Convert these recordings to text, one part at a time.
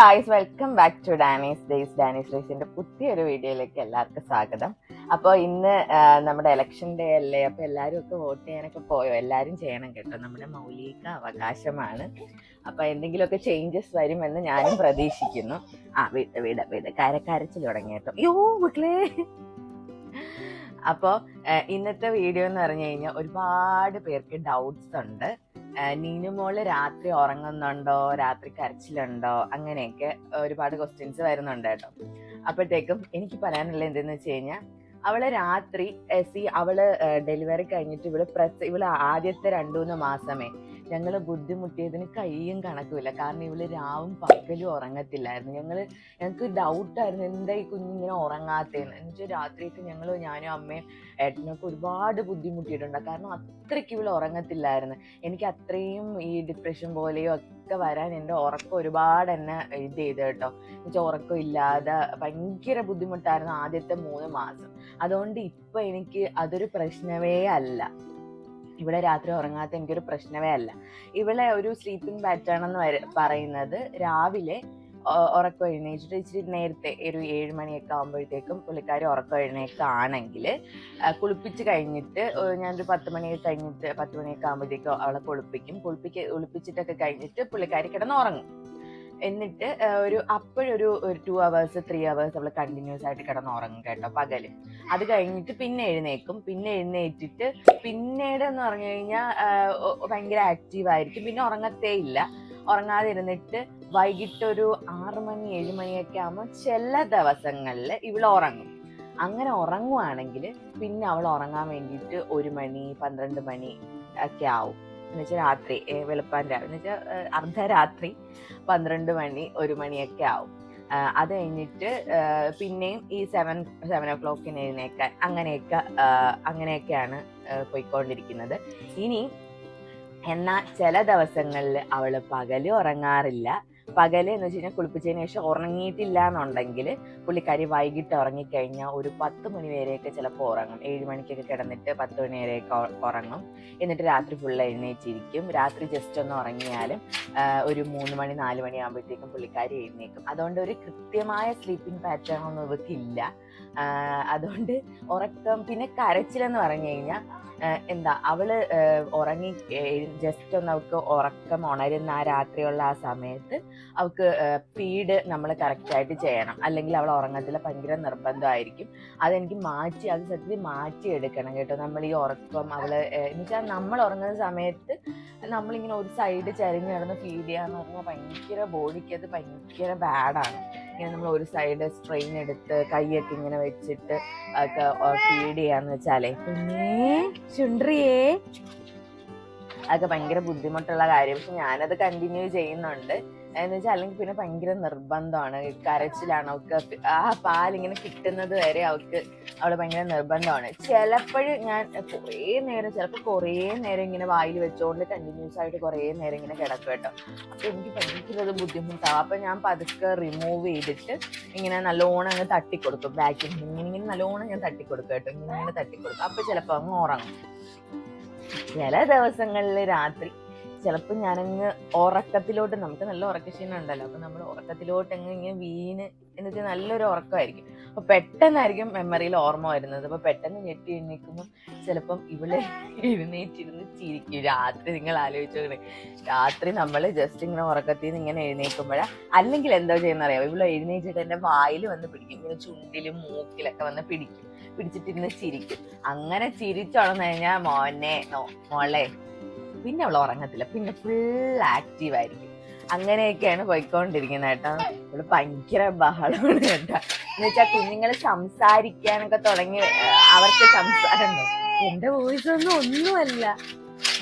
Guys welcome back to Dani's days Dani's ഡേയ്സിന്റെ പുതിയൊരു വീഡിയോയിലേക്ക് എല്ലാവർക്കും സ്വാഗതം. അപ്പോൾ ഇന്ന് നമ്മുടെ ഇലക്ഷൻ ഡേ അല്ലേ? അപ്പോൾ എല്ലാവരും ഒക്കെ വോട്ട് ചെയ്യാനൊക്കെ പോയോ? എല്ലാവരും ചെയ്യണം കേട്ടോ. നമ്മുടെ മൗലിക അവകാശമാണ്. അപ്പോൾ എന്തെങ്കിലുമൊക്കെ ചേഞ്ചസ് വരുമെന്ന് ഞാനും പ്രതീക്ഷിക്കുന്നു. ആ വീട് വീട് വീട് കരക്കരച്ചിൽ തുടങ്ങി കേട്ടോ. യോ മക്കളെ. അപ്പോൾ ഇന്നത്തെ വീഡിയോ എന്ന് പറഞ്ഞു കഴിഞ്ഞാൽ ഒരുപാട് പേർക്ക് ഡൗട്ട്സ് ഉണ്ട്. ആഹ് നീനുമോൾ രാത്രി ഉറങ്ങുന്നുണ്ടോ? രാത്രി കരച്ചിലുണ്ടോ? അങ്ങനെയൊക്കെ ഒരുപാട് ക്വസ്റ്റ്യൻസ് വരുന്നുണ്ട് കേട്ടോ. അപ്പോഴത്തേക്കും എനിക്ക് പറയാനുള്ള എന്തെന്ന് വെച്ച് കഴിഞ്ഞാൽ അവൾ രാത്രി സി അവൾ ഡെലിവറി കഴിഞ്ഞിട്ട് ഇവൾ പ്രസ് ഇവൾ ആദ്യത്തെ രണ്ടു മൂന്ന് മാസമേ ഞങ്ങൾ ബുദ്ധിമുട്ടിയതിന് കയ്യും കണക്കുമില്ല. കാരണം ഇവൾ രാവും പകലും ഉറങ്ങത്തില്ലായിരുന്നു. ഞങ്ങൾ ഞങ്ങൾക്ക് ഡൗട്ടായിരുന്നു എന്താ ഈ കുഞ്ഞിങ്ങനെ ഉറങ്ങാത്തേന്ന് എന്നുവെച്ചാൽ രാത്രിയൊക്കെ ഞങ്ങൾ ഞാനും അമ്മയും ഏട്ടനൊക്കെ ഒരുപാട് ബുദ്ധിമുട്ടിയിട്ടുണ്ട്. കാരണം അത്രയ്ക്ക് ഇവൾ ഉറങ്ങത്തില്ലായിരുന്നു. എനിക്ക് അത്രയും ഈ ഡിപ്രഷൻ പോലെയോ ഒക്കെ വരാൻ എന്റെ ഉറക്കം ഒരുപാട് എന്നെ ഇത് ചെയ്ത് കേട്ടോ. എന്നുവെച്ചാൽ ഉറക്കം ഇല്ലാതെ ഭയങ്കര ബുദ്ധിമുട്ടായിരുന്നു ആദ്യത്തെ മൂന്ന് മാസം. അതുകൊണ്ട് ഇപ്പം എനിക്ക് അതൊരു പ്രശ്നമേ അല്ല. ഇവിടെ രാത്രി ഉറങ്ങാത്ത എനിക്കൊരു പ്രശ്നമേ അല്ല. ഇവിടെ ഒരു സ്ലീപ്പിംഗ് പാറ്റേൺ എന്ന് പറയുന്നത് രാവിലെ ഉറക്കം എഴുന്നേറ്റിട്ട് ഇച്ചിരി നേരത്തെ ഒരു ഏഴ് മണിയൊക്കെ ആകുമ്പോഴത്തേക്കും പുള്ളിക്കാരി ഉറക്കം എഴുന്നേക്കാണെങ്കിൽ കുളിപ്പിച്ച് കഴിഞ്ഞിട്ട് ഞാനൊരു പത്ത് മണിയൊക്കെ കഴിഞ്ഞിട്ട് പത്ത് മണിയൊക്കെ ആകുമ്പോഴത്തേക്കും അവളെ കുളിപ്പിക്കും. കുളിപ്പിക്ക കുളിപ്പിച്ചിട്ടൊക്കെ കഴിഞ്ഞിട്ട് പുള്ളിക്കാരി കിടന്ന് ഉറങ്ങും എന്നിട്ട് ഒരു അപ്പോഴൊരു ടു അവേഴ്സ് ത്രീ അവേഴ്സ് അവൾ കണ്ടിന്യൂസ് ആയിട്ട് കിടന്ന് ഉറങ്ങും കേട്ടോ പകൽ. അത് കഴിഞ്ഞിട്ട് പിന്നെ എഴുന്നേക്കും പിന്നെ എഴുന്നേറ്റിട്ട് പിന്നീട് എന്ന് പറഞ്ഞു കഴിഞ്ഞാൽ ഭയങ്കര ആക്റ്റീവ് ആയിരിക്കും. പിന്നെ ഉറങ്ങത്തേ ഇല്ല. ഉറങ്ങാതെ ഇരുന്നിട്ട് വൈകിട്ട് ഒരു ആറ് മണി ഏഴ് മണിയൊക്കെ ആകുമ്പോൾ ചില ദിവസങ്ങളിൽ ഇവൾ ഉറങ്ങും. അങ്ങനെ ഉറങ്ങുവാണെങ്കിൽ പിന്നെ അവൾ ഉറങ്ങാൻ വേണ്ടിയിട്ട് ഒരു മണി പന്ത്രണ്ട് മണി ഒക്കെ ആവും. എന്നുവെച്ചാൽ രാത്രി ഏ, വെളുപ്പാൻ രാവിലെ എന്ന് വെച്ചാൽ അർദ്ധരാത്രി പന്ത്രണ്ട് മണി ഒരു മണിയൊക്കെ ആവും. അത് കഴിഞ്ഞിട്ട് പിന്നെയും ഈ സെവൻ സെവൻ ഒ ക്ലോക്കിന് എഴുന്നേക്കാൻ അങ്ങനെയൊക്കെ അങ്ങനെയൊക്കെയാണ് പോയിക്കൊണ്ടിരിക്കുന്നത്. ഇനി എന്നാൽ ചില ദിവസങ്ങളിൽ അവൾ പകൽ ഉറങ്ങാറില്ല. പകൽ എന്ന് വെച്ച് കഴിഞ്ഞാൽ കുളിപ്പിച്ചതിന് ശേഷം ഉറങ്ങിയിട്ടില്ല എന്നുണ്ടെങ്കിൽ പുള്ളിക്കാരി വൈകിട്ട് ഉറങ്ങിക്കഴിഞ്ഞാൽ ഒരു പത്ത് മണി വരെയൊക്കെ ചിലപ്പോൾ ഉറങ്ങും. ഏഴ് മണിക്കൊക്കെ കിടന്നിട്ട് പത്ത് മണി വരെയൊക്കെ ഉറങ്ങും. എന്നിട്ട് രാത്രി ഫുള്ള് എഴുന്നേറ്റിരിക്കും. രാത്രി ജസ്റ്റ് ഒന്ന് ഉറങ്ങിയാലും ഒരു മൂന്ന് മണി നാല് മണി ആകുമ്പോഴത്തേക്കും പുള്ളിക്കാരി എഴുന്നേക്കും. അതുകൊണ്ട് ഒരു കൃത്യമായ സ്ലീപ്പിംഗ് പാറ്റേൺ ഒന്നും ഇവക്കില്ല അതുകൊണ്ട് ഉറക്കം പിന്നെ കരച്ചിലെന്ന് പറഞ്ഞു കഴിഞ്ഞാൽ എന്താ അവൾ ഉറങ്ങി ജസ്റ്റ് ഒന്ന് അവൾക്ക് ഉറക്കം ഉണരുന്ന ആ രാത്രിയുള്ള ആ സമയത്ത് അവൾക്ക് ഫീഡ് നമ്മൾ കറക്റ്റായിട്ട് ചെയ്യണം. അല്ലെങ്കിൽ അവൾ ഉറങ്ങത്തില്ല ഭയങ്കര നിർബന്ധമായിരിക്കും. അതെനിക്ക് മാറ്റി അത് സത്യത്തിൽ മാറ്റിയെടുക്കണം കേട്ടോ. നമ്മൾ ഈ ഉറക്കം അവൾ എന്നുവെച്ചാൽ നമ്മൾ ഉറങ്ങുന്ന സമയത്ത് നമ്മളിങ്ങനെ ഒരു സൈഡ് ചരിഞ്ഞ് കിടന്ന് ഫീഡ് ചെയ്യാന്ന് പറഞ്ഞാൽ ഭയങ്കര ബോഡിക്ക് അത് ഭയങ്കര ബാഡാണ് ഇങ്ങനെ നമ്മൾ ഒരു സൈഡ് സ്ട്രെയിൻ എടുത്ത് കൈയൊക്കെ ഇങ്ങനെ വെച്ചിട്ട് ഒക്കെ ഫീഡ് ചെയ്യാന്ന് വെച്ചാലേ. പിന്നെ ചുണ്ടറിയേ. അതൊക്കെ ഭയങ്കര ബുദ്ധിമുട്ടുള്ള കാര്യം. പക്ഷെ ഞാനത് കണ്ടിന്യൂ ചെയ്യുന്നുണ്ട്. എന്ന് വെച്ചാൽ അല്ലെങ്കിൽ പിന്നെ ഭയങ്കര നിർബന്ധമാണ്. കരച്ചിലാണ് അവൾക്ക് ആ പാലിങ്ങനെ കിട്ടുന്നത് വരെ അവൾക്ക് അവൾ ഭയങ്കര നിർബന്ധമാണ്. ചിലപ്പോഴും ഞാൻ കുറേ നേരം ചിലപ്പോൾ കുറേ നേരം ഇങ്ങനെ വായിൽ വെച്ചുകൊണ്ട് കണ്ടിന്യൂസ് ആയിട്ട് കുറേ നേരം ഇങ്ങനെ കിടക്കും കേട്ടോ. അപ്പൊ എനിക്ക് ഭയങ്കര ബുദ്ധിമുട്ടാണ് അപ്പോൾ അപ്പൊ ഞാൻ പതുക്കെ റിമൂവ് ചെയ്തിട്ട് ഇങ്ങനെ നല്ലോണം അങ്ങ് തട്ടിക്കൊടുക്കും. ബാക്കിൽ ഇങ്ങനെ ഇങ്ങനെ നല്ലോണം ഞാൻ തട്ടിക്കൊടുക്കും കേട്ടോ. ഇങ്ങനെ തട്ടിക്കൊടുക്കും. അപ്പൊ ചിലപ്പോൾ അങ്ങ് ഉറങ്ങും. ചില ദിവസങ്ങളിൽ രാത്രി ചിലപ്പോൾ ഞാനങ്ങ് ഉറക്കത്തിലോട്ട് നമുക്ക് നല്ല ഉറക്കക്ഷീണം ഉണ്ടല്ലോ. അപ്പൊ നമ്മൾ ഉറക്കത്തിലോട്ട് അങ്ങ് ഇങ്ങനെ വീണ് എന്ന് വെച്ചാൽ നല്ലൊരു ഉറക്കമായിരിക്കും. അപ്പോൾ പെട്ടെന്നായിരിക്കും മെമ്മറിയിൽ ഓർമ്മ വരുന്നത്. അപ്പോൾ പെട്ടെന്ന് ഞെട്ടി എഴുന്നേക്കുമ്പോൾ ചിലപ്പം ഇവിടെ എഴുന്നേറ്റിരുന്ന് ചിരിക്കും. രാത്രി നിങ്ങൾ ആലോചിച്ചോക്കണേ. രാത്രി നമ്മൾ ജസ്റ്റ് ഇങ്ങനെ ഉറക്കത്തിൽ നിന്ന് ഇങ്ങനെ എഴുന്നേൽക്കുമ്പോഴാ അല്ലെങ്കിൽ എന്താ ചെയ്യുന്ന അറിയാം ഇവിടെ എഴുന്നേറ്റിട്ട് എന്റെ വായിൽ വന്ന് പിടിക്കും. ഇങ്ങനെ ചുണ്ടിലും മൂക്കിലൊക്കെ വന്ന് പിടിക്കും. പിടിച്ചിട്ടിരുന്ന് ചിരിക്കും. അങ്ങനെ ചിരിച്ചുണർന്നു കഴിഞ്ഞാൽ മോനെ മോളെ പിന്നെ അവൾ ഉറങ്ങത്തില്ല. പിന്നെ ഫുൾ ആക്റ്റീവ് ആയിരിക്കും. അങ്ങനെയൊക്കെയാണ് പോയിക്കൊണ്ടിരിക്കുന്നത് കേട്ടോ. അവൾ ഭയങ്കര ബഹളമാണ് കേട്ടോ. എന്ന് വെച്ചാൽ കുഞ്ഞുങ്ങൾ സംസാരിക്കാനൊക്കെ തുടങ്ങി അവർക്ക് സംസാരമുണ്ടോ എന്റെ വോയിസ് ഒന്നും ഒന്നുമല്ല.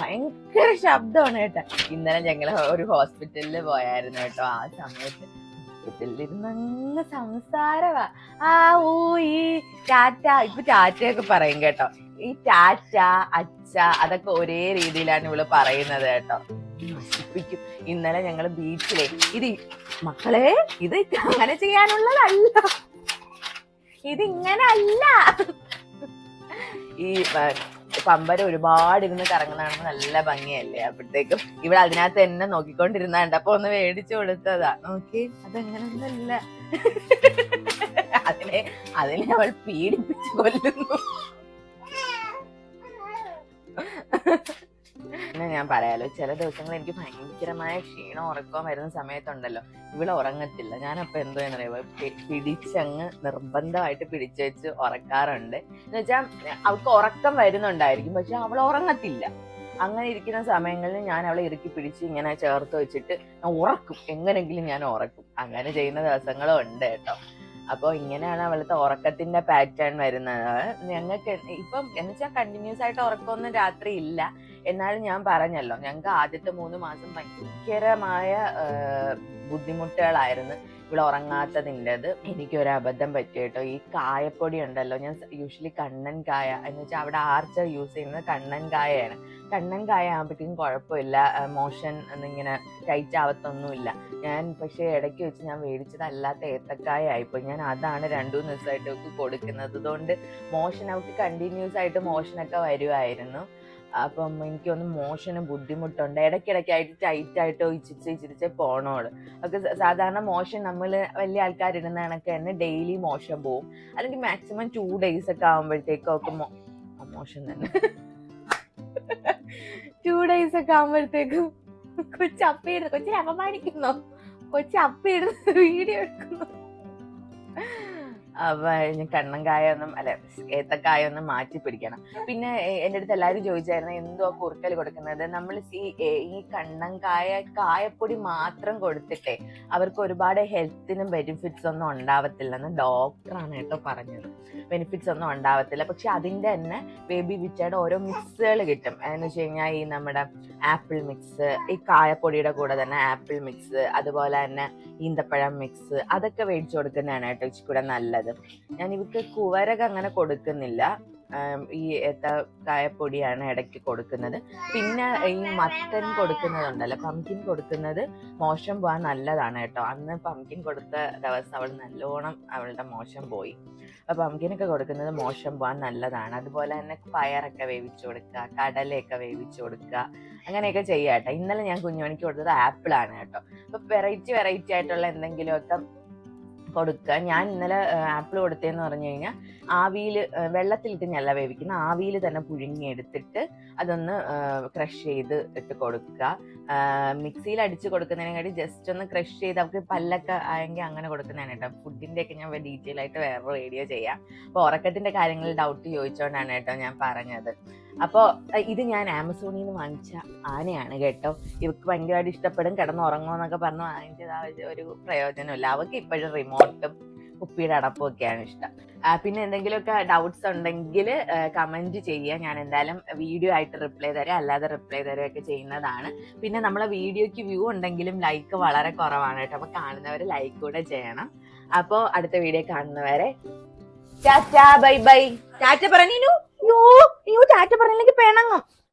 ഭയങ്കര ശബ്ദമാണ് കേട്ടോ. ഇന്നലെ ഞങ്ങൾ ഒരു ഹോസ്പിറ്റലിൽ പോയായിരുന്നു കേട്ടോ. ആ സമയത്ത് ഹോസ്പിറ്റലിൽ ഇരുന്നങ്ങ് സംസാരമാ ആ ഊ ഈ ടാറ്റ ഇപ്പൊ ടാറ്റയൊക്കെ പറയും കേട്ടോ. ഈ ടാറ്റ അച്ച അതൊക്കെ ഒരേ രീതിയിലാണ് ഇവൾ പറയുന്നത് കേട്ടോ. നശിപ്പിക്കും ഇന്നലെ ഞങ്ങൾ ബീച്ചിലെ ഇത് മക്കളെ ഇത് അങ്ങനെ ചെയ്യാനുള്ളതല്ല. ഇതിങ്ങനെ അല്ല ഈ പമ്പര ഒരുപാട് ഇരുന്ന് കറങ്ങുന്നതാണ് നല്ല ഭംഗിയല്ലേ അപ്പോഴത്തേക്കും. ഇവിടെ അതിനകത്ത് എന്നെ നോക്കിക്കൊണ്ടിരുന്നാണ്ട് അപ്പൊ ഒന്ന് മേടിച്ചു കൊടുത്തതാ. നോക്കി അതെങ്ങനൊന്നല്ല അതിനെ അതിനെ അവൾ പീഡിപ്പിച്ച് കൊല്ലുന്നു. പിന്നെ ഞാൻ പറയാലോ ചില ദിവസങ്ങൾ എനിക്ക് ഭയങ്കരമായ ക്ഷീണം ഉറക്കം വരുന്ന സമയത്തുണ്ടല്ലോ ഇവിടെ ഉറങ്ങത്തില്ല. ഞാനപ്പോ എന്തോ എന്ന് പറയുമ്പോ പിടിച്ചങ്ങ് നിർബന്ധമായിട്ട് പിടിച്ചു വെച്ച് ഉറക്കാറുണ്ട്. എന്ന് വെച്ചാൽ അവൾക്ക് ഉറക്കം വരുന്നുണ്ടായിരിക്കും പക്ഷെ അവൾ ഉറങ്ങത്തില്ല. അങ്ങനെ ഇരിക്കുന്ന സമയങ്ങളിൽ ഞാൻ അവളെ ഇറുക്കി പിടിച്ച് ഇങ്ങനെ ചേർത്ത് വെച്ചിട്ട് ഞാൻ ഉറക്കും. എങ്ങനെങ്കിലും ഞാൻ ഉറക്കും. അങ്ങനെ ചെയ്യുന്ന ദിവസങ്ങളും ഉണ്ട് കേട്ടോ. അപ്പോൾ ഇങ്ങനെയാണ് അവളത്തെ ഉറക്കത്തിന്റെ പാറ്റേൺ വരുന്നത്. ഞങ്ങൾക്ക് ഇപ്പം എന്ന് വെച്ചാൽ കണ്ടിന്യൂസ് ആയിട്ട് ഉറക്കമൊന്നും രാത്രി ഇല്ല. എന്നാലും ഞാൻ പറഞ്ഞല്ലോ ഞങ്ങൾക്ക് ആദ്യത്തെ മൂന്ന് മാസം ഭയങ്കരമായ ബുദ്ധിമുട്ടുകളായിരുന്നു. ഇവിടെ ഉറങ്ങാത്തതിന്റെത് എനിക്കൊരു അബദ്ധം പറ്റി കേട്ടോ ഈ കായപ്പൊടി ഉണ്ടല്ലോ ഞാൻ യൂഷ്വലി കണ്ണൻ കായ എന്ന് വെച്ചാൽ അവിടെ ആർച്ച യൂസ് ചെയ്യുന്നത് കണ്ണൻ കായയാണ്. കണ്ണൻ കായ ആകുമ്പോഴത്തേക്കും കുഴപ്പമില്ല മോഷൻ എന്നിങ്ങനെ ടൈറ്റ് ആവത്തൊന്നുമില്ല. ഞാൻ പക്ഷേ ഇടയ്ക്ക് വെച്ച് ഞാൻ മേടിച്ചതല്ലാത്ത ഏത്തക്കായ ആയിപ്പോയി. ഞാൻ അതാണ് രണ്ടു മൂന്ന് ദിവസമായിട്ട് കൊടുക്കുന്നത്. അതുകൊണ്ട് മോഷൻ അവർക്ക് കണ്ടിന്യൂസ് ആയിട്ട് മോഷനൊക്കെ വരുമായിരുന്നു അപ്പം എനിക്കൊന്ന് മോഷന് ബുദ്ധിമുട്ടുണ്ട്. ഇടയ്ക്കിടയ്ക്കായിട്ട് ടൈറ്റ് ആയിട്ടോ ഇച്ചിരിച്ച് ഇച്ചിരിച്ച് പോണോൾ. ഒക്കെ സാധാരണ മോഷൻ നമ്മൾ വലിയ ആൾക്കാരിടുന്ന കണക്ക് തന്നെ ഡെയിലി മോഷൻ പോവും. അല്ലെങ്കിൽ മാക്സിമം ടു ഡേയ്സ് ഒക്കെ ആകുമ്പോഴത്തേക്കും ഒക്കെ മോഷൻ തന്നെ. ടു ഡേയ്സ് ഒക്കെ ആകുമ്പോഴത്തേക്കും കൊച്ചു അപ്പയിടുന്നു കൊച്ചിനെ അപമാനിക്കുന്നു? കൊച്ചു അപ്പയിടുന്നു വീഡിയോ എടുക്കുന്നു? അപ്പൊ കായൊന്നും അല്ലെ ഏത്തക്കായൊന്നും മാറ്റി പിടിക്കണം. പിന്നെ എന്റെ അടുത്ത് എല്ലാവരും ചോദിച്ചായിരുന്നു എന്തോ കുറുക്കൽ കൊടുക്കുന്നത്? നമ്മൾ ഈ ഈ കണ്ണൻ കായ കായപ്പൊടി മാത്രം കൊടുത്തിട്ടേ അവർക്ക് ഒരുപാട് ഹെൽത്തിനും ബെനിഫിറ്റ്സ് ഒന്നും ഉണ്ടാവത്തില്ലെന്ന് ഡോക്ടറാണ് കേട്ടോ പറഞ്ഞത്. ബെനിഫിറ്റ്സ് ഒന്നും ഉണ്ടാവത്തില്ല. പക്ഷെ അതിന്റെ തന്നെ ബേബി വിറ്റയുടെ ഓരോ മിക്സുകൾ കിട്ടും. എന്ന് വെച്ച് കഴിഞ്ഞാൽ ഈ നമ്മുടെ ആപ്പിൾ മിക്സ് ഈ കായപ്പൊടിയുടെ കൂടെ തന്നെ ആപ്പിൾ മിക്സ് അതുപോലെ തന്നെ ഈന്തപ്പഴം മിക്സ് അതൊക്കെ മേടിച്ചു കൊടുക്കുന്നതാണ് കേട്ടോ ഇച്ചിരി കൂടെ നല്ലത്. ഞാൻ ഇവർക്ക് കുവരക അങ്ങനെ കൊടുക്കുന്നില്ല. ഈ ഏത്തക്കായപ്പൊടിയാണ് ഇടയ്ക്ക് കൊടുക്കുന്നത്. പിന്നെ ഈ മത്തൻ കൊടുക്കുന്നതുണ്ടല്ലോ പംകിൻ കൊടുക്കുന്നത് മോശം പോകാൻ നല്ലതാണ് കേട്ടോ. അന്ന് പംകിൻ കൊടുത്ത ദിവസം അവൾ നല്ലോണം അവളുടെ മോശം പോയി. അപ്പൊ പംകിനൊക്കെ കൊടുക്കുന്നത് മോശം പോകാൻ നല്ലതാണ്. അതുപോലെ തന്നെ പയറൊക്കെ വേവിച്ചു കൊടുക്കുക കടലയൊക്കെ വേവിച്ചു കൊടുക്കുക അങ്ങനെയൊക്കെ ചെയ്യാം കേട്ടോ. ഇന്നലെ ഞാൻ കുഞ്ഞുമണിക്ക് കൊടുത്തത് ആപ്പിളാണ് കേട്ടോ. അപ്പൊ വെറൈറ്റി വെറൈറ്റി ആയിട്ടുള്ള എന്തെങ്കിലുമൊക്കെ കൊടുക്കുക. ഞാൻ ഇന്നലെ ആപ്പിൾ കൊടുത്തതെന്ന് പറഞ്ഞു കഴിഞ്ഞാൽ ആവിയിൽ വെള്ളത്തിലിട്ട് ഞല്ല വേവിക്കുന്ന ആവിയിൽ തന്നെ പുഴുങ്ങിയെടുത്തിട്ട് അതൊന്ന് ക്രഷ് ചെയ്ത് ഇട്ട് കൊടുക്കുക. മിക്സിയിൽ അടിച്ച് കൊടുക്കുന്നതിനെക്കാട്ടി ജസ്റ്റ് ഒന്ന് ക്രഷ് ചെയ്ത് അവർക്ക് പല്ലൊക്കെ ആയെങ്കിൽ അങ്ങനെ കൊടുക്കുന്നതാണ് കേട്ടോ. ഫുഡിന്റെ ഒക്കെ ഞാൻ ഡീറ്റെയിൽ ആയിട്ട് വേറെ വീഡിയോ ചെയ്യാം. അപ്പോൾ ഉറക്കത്തിന്റെ കാര്യങ്ങളിൽ ഡൗട്ട് ചോദിച്ചുകൊണ്ടാണ് കേട്ടോ ഞാൻ പറഞ്ഞത്. അപ്പോൾ ഇത് ഞാൻ ആമസോണിൽ നിന്ന് വാങ്ങിച്ച ആനയാണ് കേട്ടോ. ഇവക്ക് ഭയങ്കരമായിട്ട് ഇഷ്ടപ്പെടും. കിടന്ന് ഉറങ്ങുമെന്നൊക്കെ പറഞ്ഞ് വാങ്ങിച്ചത് ഒരു- പ്രയോജനമില്ല. അവൾക്ക് ഇപ്പോഴും റിമോട്ടും കുപ്പിയുടെ അടപ്പും ഒക്കെയാണ് ഇഷ്ടം. പിന്നെ എന്തെങ്കിലുമൊക്കെ ഡൗട്ട്സ് ഉണ്ടെങ്കിൽ കമന്റ് ചെയ്യുക. ഞാൻ എന്തായാലും വീഡിയോ ആയിട്ട് റിപ്ലൈ തരാം. അല്ലാതെ റിപ്ലൈ തരുകയൊക്കെ ചെയ്യുന്നതാണ്. പിന്നെ നമ്മളെ വീഡിയോയ്ക്ക് വ്യൂ ഉണ്ടെങ്കിലും ലൈക്ക് വളരെ കുറവാണ് കേട്ടോ. അപ്പോൾ കാണുന്നവർ ലൈക്ക് കൂടെ ചെയ്യണം. അപ്പോൾ അടുത്ത വീഡിയോ കാണുന്നവരെ ടാറ്റാ ബൈ ബൈ. ടാറ്റ പറഞ്ഞു യോ യോ ടാറ്റ പറഞ്ഞില്ലെങ്കിൽ പിണങ്ങും.